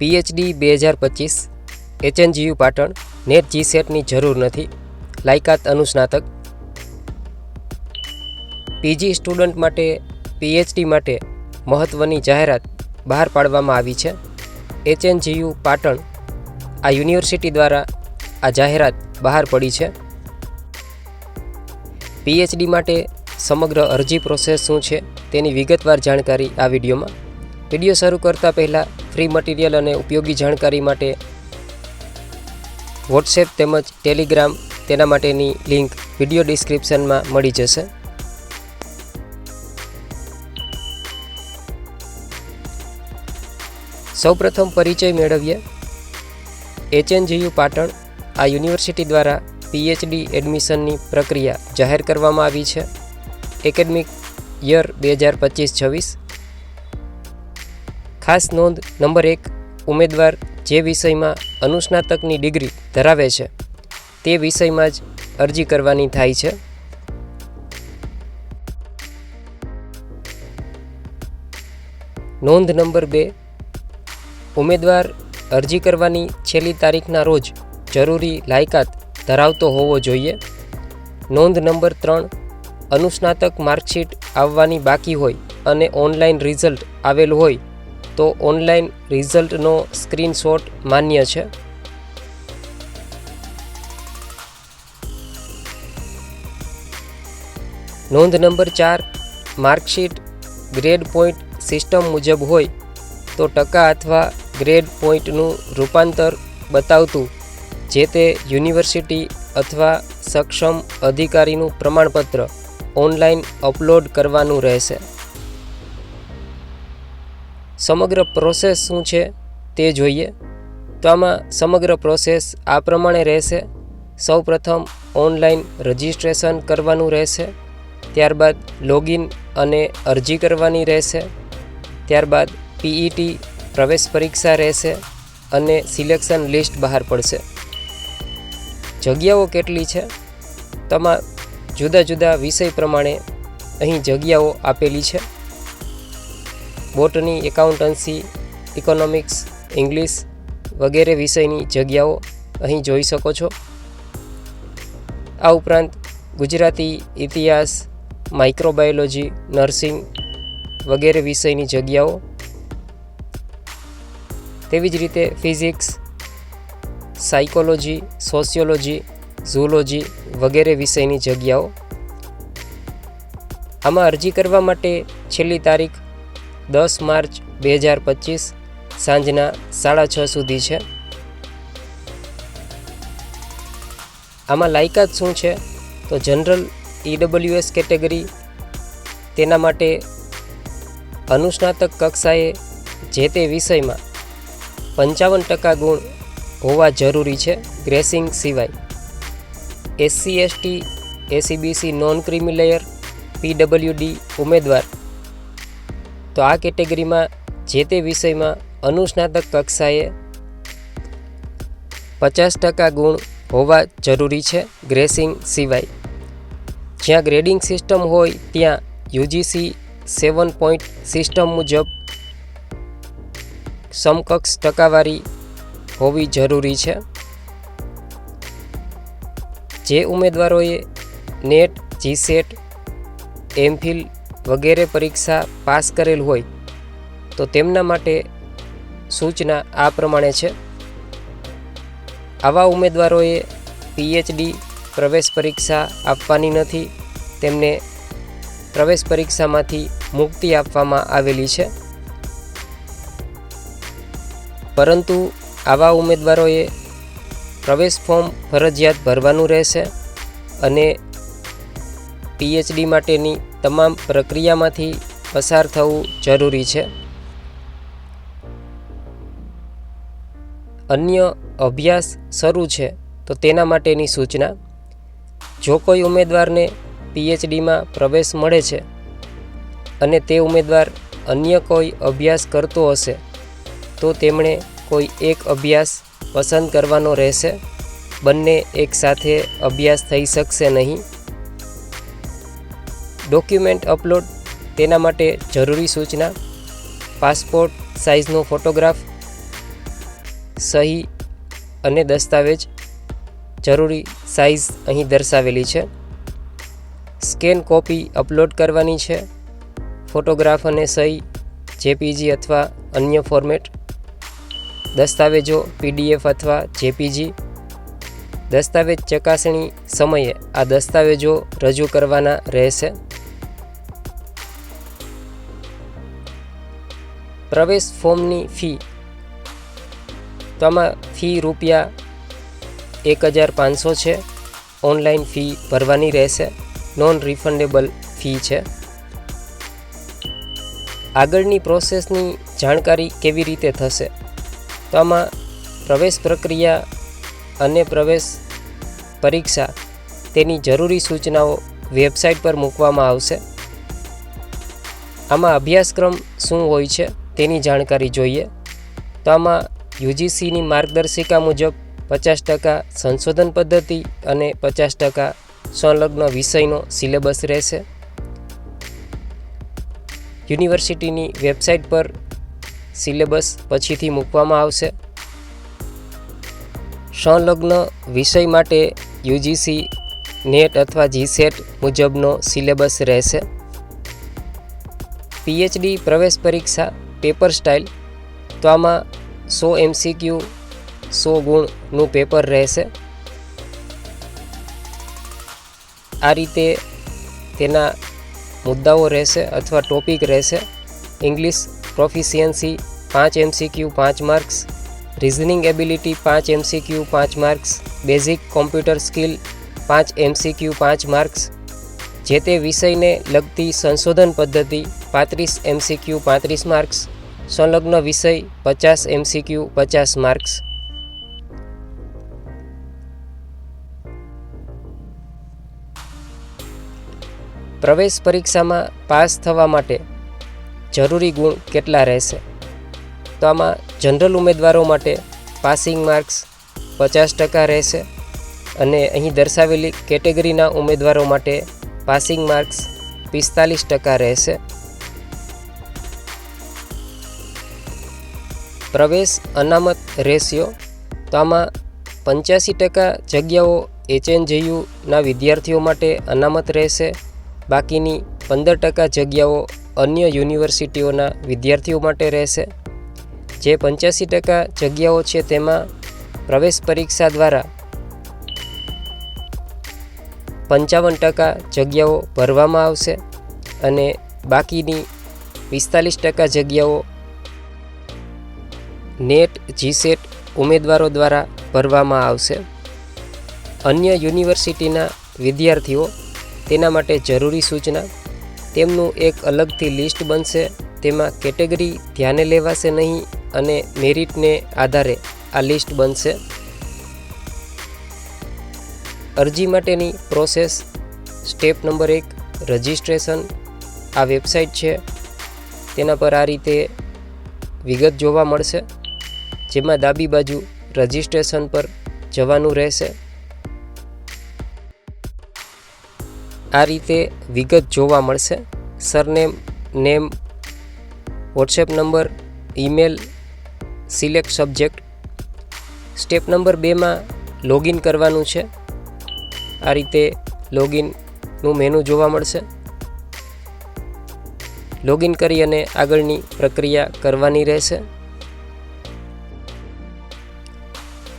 PhD બે હજાર પચીસ એચએનજીયુ પાટણ નેટ જી સેટની જરૂર નથી. લાયકાત અનુસ્નાતક. પીજી સ્ટુડન્ટ માટે પીએચડી માટે મહત્ત્વની જાહેરાત બહાર પાડવામાં આવી છે. એચએનજીયુ પાટણ, આ યુનિવર્સિટી દ્વારા આ જાહેરાત બહાર પડી છે. પીએચડી માટે સમગ્ર અરજી પ્રોસેસ શું છે તેની વિગતવાર જાણકારી આ વિડીયોમાં. વીડિયો શરૂ કરતાં પહેલાં ફ્રી મટીરિયલ અને ઉપયોગી જાણકારી માટે વોટ્સએપ તેમજ ટેલિગ્રામ તેના માટેની લિંક વીડિયો ડિસ્ક્રિપ્શનમાં મળી જશે. સૌપ્રથમ પરિચય મેળવીએ. એચએનજીયુ પાટણ આ યુનિવર્સિટી દ્વારા પીએચડી એડમિશનની પ્રક્રિયા જાહેર કરવામાં આવી છે. એકેડમિક યર બે હજાર પચીસ છવ્વીસ ખાસ નોંધ નંબર એક, ઉમેદવાર જે વિષયમાં અનુસ્નાતકની ડિગ્રી ધરાવે છે, તે વિષયમાં જ અરજી કરવાની થાય છે. નોંધ નંબર બે, ઉમેદવાર અરજી કરવાની છેલ્લી તારીખના રોજ જરૂરી લાયકાત ધરાવતો હોવો જોઈએ. નોંધ નંબર ત્રણ, અનુસ્નાતક માર્કશીટ આવવાની બાકી હોય અને ઓનલાઈન રિઝલ્ટ આવેલું હોય તો ઓનલાઈન રિઝલ્ટનો સ્ક્રીનશોટ માન્ય છે. નોંધ નંબર ચાર, માર્કશીટ ગ્રેડ પોઈન્ટ સિસ્ટમ મુજબ હોય તો ટકા અથવા ગ્રેડ પોઈન્ટનું રૂપાંતર બતાવતું, જે તે યુનિવર્સિટી અથવા સક્ષમ અધિકારીનું પ્રમાણપત્ર ઓનલાઈન અપલોડ કરવાનું રહેશે. સમગ્ર પ્રોસેસ શું છે તે જોઈએ. તો આમાં સમગ્ર પ્રોસેસ આ પ્રમાણે રહેશે. સૌપ્રથમ ઓનલાઈન રજિસ્ટ્રેશન કરવાનું રહેશે. ત્યારબાદ લોગિન અને અરજી કરવાની રહેશે. ત્યારબાદ પીઈટી પ્રવેશ પરીક્ષા રહેશે અને સિલેક્શન લિસ્ટ બહાર પડશે. જગ્યાઓ કેટલી છે? તમા જુદા જુદા વિષય પ્રમાણે અહીં જગ્યાઓ આપેલી છે. બોટની એકાઉન્ટન્સી, ઇકોનોમિક્સ, ઇંગ્લિશ વગેરે વિષયની જગ્યાઓ અહીં જોઈ શકો છો. આ ઉપરાંત ગુજરાતી ઇતિહાસ માઇક્રોબાયોલોજી નર્સિંગ વગેરે વિષયની જગ્યાઓ. તેવી જ રીતે ફિઝિક્સ સાયકોલોજી સોશિયોલોજી ઝૂલોજી વગેરે વિષયની જગ્યાઓ. આમાં અરજી કરવા માટે છેલ્લી તારીખ દસ માર્ચ બે હજાર પચીસ સાંજના સાડા છ સુધી છે. આમાં લાયકાત શું છે? તો જનરલ ઈડબ્લ્યુએસ કેટેગરી. તેના માટે અનુસ્નાતક કક્ષાએ જે તે વિષયમાં પંચાવન ટકા ગુણ હોવા જરૂરી છે ગ્રેસિંગ સિવાય. SC, ST SEBC non creamy layer PWD ઉમેદવાર તો આ કેટેગરીમાં જે તે વિષયમાં અનુસ્નાતક કક્ષાએ પચાસ ટકા ગુણ હોવા જરૂરી છે ગ્રેસિંગ સિવાય. જ્યાં ગ્રેડિંગ સિસ્ટમ હોય ત્યાં યુજીસી સેવન પોઈન્ટ સિસ્ટમ મુજબ સમકક્ષ ટકાવારી હોવી જરૂરી છે. જે ઉમેદવારોએ નેટ, જીસેટ એમફિલ વગેરે પરીક્ષા પાસ કરેલ હોય, તો તેમના માટે સૂચના આ પ્રમાણે છે. આવા ઉમેદવારોએ પીએચડી પ્રવેશ પરીક્ષા આપવાની નથી, તેમને પ્રવેશ પરીક્ષામાંથી મુક્તિ આપવામાં આવેલી છે. પરંતુ આવા ઉમેદવારોએ પ્રવેશ ફોર્મ ફરજિયાત ભરવાનું રહેશે અને પીએચડી માટેની તમામ પ્રક્રિયામાંથી પસાર થવું જરૂરી છે. અન્ય અભ્યાસ શરૂ છે તો તેના માટેની સૂચના. જો કોઈ ઉમેદવારને પીએચડીમાં પ્રવેશ મળે છે અને તે ઉમેદવાર અન્ય કોઈ અભ્યાસ કરતો હશે, તો તેમણે કોઈ એક અભ્યાસ પસંદ કરવાનો રહેશે. બંને એકસાથે અભ્યાસ થઈ શકશે નહીં. ડોક્યુમેન્ટ અપલોડ તેના માટે જરૂરી સૂચના, પાસપોર્ટ સાઇઝનો ફોટોગ્રાફ સહી અને દસ્તાવેજ જરૂરી સાઇઝ અહીં દર્શાવેલી છે. સ્કેન કોપી અપલોડ કરવાની છે. ફોટોગ્રાફ અને સહી, જેપીજી અથવા અન્ય ફોર્મેટ. દસ્તાવેજો પીડીએફ અથવા જેપીજી. દસ્તાવેજ ચકાસણી સમયે આ દસ્તાવેજો રજૂ કરવાના રહેશે. પ્રવેશ ફોર્મની ફી. તો આમાં ફી રૂપિયા એક હજાર પાંચસો છે. ઓનલાઈન ફી ભરવાની રહેશે. નોન રિફંડેબલ ફી છે. આગળની પ્રોસેસની જાણકારી કેવી રીતે થશે? તો આમાં પ્રવેશ પ્રક્રિયા અને પ્રવેશ પરીક્ષા તેની જરૂરી સૂચનાઓ વેબસાઇટ પર મૂકવામાં આવશે. આમાં અભ્યાસક્રમ શું હોય છે? તેની જાણકારી જોઈએ. તો આમાં યુજીસીની માર્ગદર્શિકા મુજબ પચાસ ટકા સંશોધન પદ્ધતિ અને પચાસ ટકા સંલગ્ન વિષયનો સિલેબસ રહેશે. યુનિવર્સિટીની વેબસાઇટ પર સિલેબસ પછીથી મૂકવામાં આવશે. સંલગ્ન વિષય માટે યુજીસી, નેટ અથવા જીસેટ મુજબનો સિલેબસ રહેશે. પીએચડી પ્રવેશ પરીક્ષા પેપર સ્ટાઇલ, તો આમાં સો એમસીક્યુ સો ગુણનું પેપર રહેશે. આ રીતે તેના મુદ્દાઓ રહેશે અથવા ટોપિક રહેશે. ઇંગ્લિશ પ્રોફિશિયન્સી પાંચ એમસીક્યુ પાંચ માર્ક્સ. રિઝનિંગ એબિલિટી પાંચ એમસીક્યુ પાંચ માર્ક્સ. બેઝિક કોમ્પ્યુટર સ્કિલ પાંચ એમસીક્યુ પાંચ માર્ક્સ. જે તે વિષયને લગતી સંશોધન પદ્ધતિ પાંત્રીસ એમસીક્યુ પાંત્રીસ માર્ક્સ, સંલગ્ન વિષય પચાસ એમસીક્યુ પચાસ માર્ક્સ. પ્રવેશ પરીક્ષામાં પાસ થવા માટે જરૂરી ગુણ કેટલા રહેશે? તો આમાં જનરલ ઉમેદવારો માટે પાસિંગ માર્ક્સ પચાસ ટકા રહેશે અને અહીં દર્શાવેલી કેટેગરીના ઉમેદવારો માટે પાસિંગ માર્ક્સ પિસ્તાલીસ ટકા રહેશે. પ્રવેશ અનામત રેશિયો, તો આમાં પંચ્યાસી ટકા જગ્યાઓ એચએનજેયુના વિદ્યાર્થીઓ માટે અનામત રહેશે. બાકીની પંદર ટકા જગ્યાઓ અન્ય યુનિવર્સિટીઓના વિદ્યાર્થીઓ માટે રહેશે. જે પંચ્યાસી ટકા જગ્યાઓ છે તેમાં પ્રવેશ પરીક્ષા દ્વારા પંચાવન ટકા જગ્યાઓ ભરવામાં આવશે અને બાકીની પિસ્તાલીસ ટકા જગ્યાઓ નેટ, જીસેટ ઉમેદવારો દ્વારા ભરવામાં આવશે. અન્ય યુનિવર્સિટીના વિદ્યાર્થીઓ તેના માટે જરૂરી સૂચના, તેમનું એક અલગથી લિસ્ટ બનશે, તેમાં કેટેગરી ધ્યાને લેવાશે નહીં અને મેરિટને આધારે આ લિસ્ટ બનશે. અરજી માટેની પ્રોસેસ, સ્ટેપ નંબર એક, રજિસ્ટ્રેશન, આ વેબસાઇટ છે. તેના પર આ રીતે વિગત જોવા મળશે, જેમાં ડાબી બાજુ રજિસ્ટ્રેશન પર જવાનું રહેશે. આ રીતે વિગત જોવા મળશે. Surname, name, WhatsApp number, email, select subject. Step number બેમાં લોગિન કરવાનું છે. આ રીતે લોગિનનું મેનુ જોવા મળશે. લોગિન કરી અને આગળની પ્રક્રિયા કરવાની રહેશે.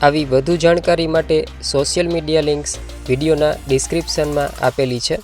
આવી વધુ જાણકારી માટે સોશિયલ મીડિયા લિંક્સ વિડીયોના ડિસ્ક્રિપ્શનમાં આપેલી છે.